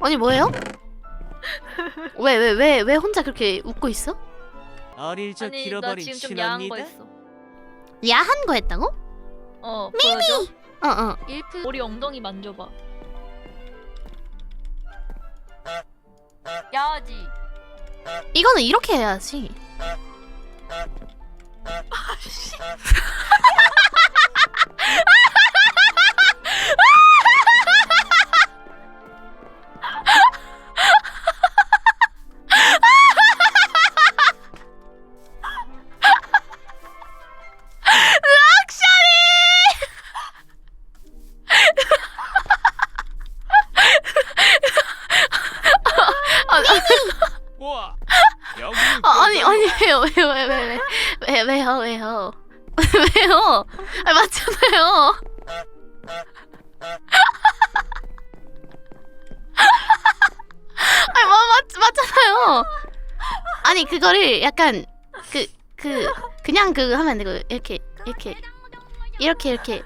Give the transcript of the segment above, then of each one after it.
아니 뭐예요? 왜 왜 왜 왜 혼자 그렇게 웃고 있어? 어릴 적 아니 나 잃어버린 지금 좀 야한 거 신혼이다. 했어. 야한 거 했다고? 어 보여줘. 어어 일프 머리 엉덩이 만져봐. 야하지. 이거는 이렇게 해야지 아니 아니 왜요 왜요 왜왜왜 왜요 왜요? 왜요? 아 맞잖아요. 아니 뭐 맞, 맞잖아요. 아니 그거를 약간 그 그 그, 냥그 하면 안 되고 이렇게 이렇게 이렇게 이렇게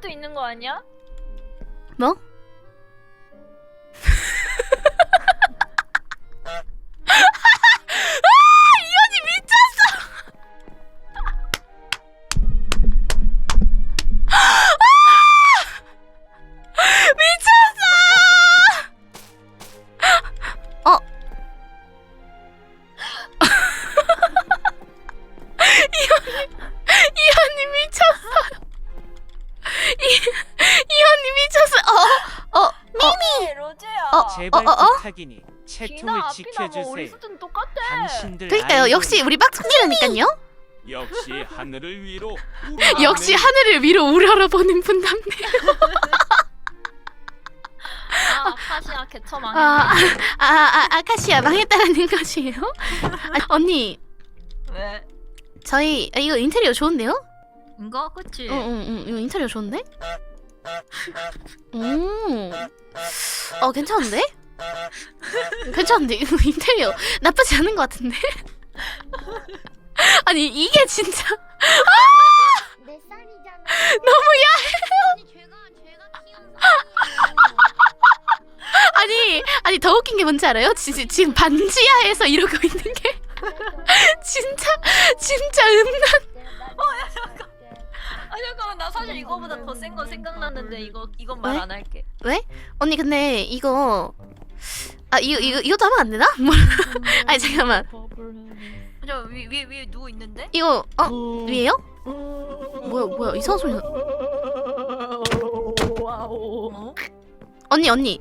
것도 있는 거 아니야? 뭐? 제야. 어, 제발 어, 어? 부탁이니 비나 채통을 앞이나 뭐 우리 지켜주세요. 수준 똑같아. 당신들 그러니까요 역시 우리 빡청이라니까요 역시 하늘을 위로 역시 하늘을 위로 우러러 보는 분답네 아 아카시아 개처망. 아, 아, 아, 아카시아 망했다라는 것이에요? 아, 언니 왜? 저희 아, 이거 인테리어 좋은데요? 이거 그치? 응, 응, 응, 이거 인테리어 좋은데? 음, 어 괜찮은데? 괜찮은데 이거 인테리어 나쁘지 않은 것 같은데? 아니 이게 진짜 내 쌀이잖아. 너무 아니 제가 제가 키운 쌀이에요. 아니 아니 더 웃긴 게 뭔지 알아요? 지, 지금 반지하에서 이러고 있는 게 진짜 진짜 음란 아 사실 이거보다 더 센 거 생각났는데 이거 이건 말 왜? 안 할게. 왜? 언니 근데 이거 아 이거 이거 이것도 하면 안 되나? 뭐 아니 잠깐만 저위위 위에 누워 있는데? 이거 어 위에요? 뭐야 뭐야 이상한 소리 나. 어? 언니 언니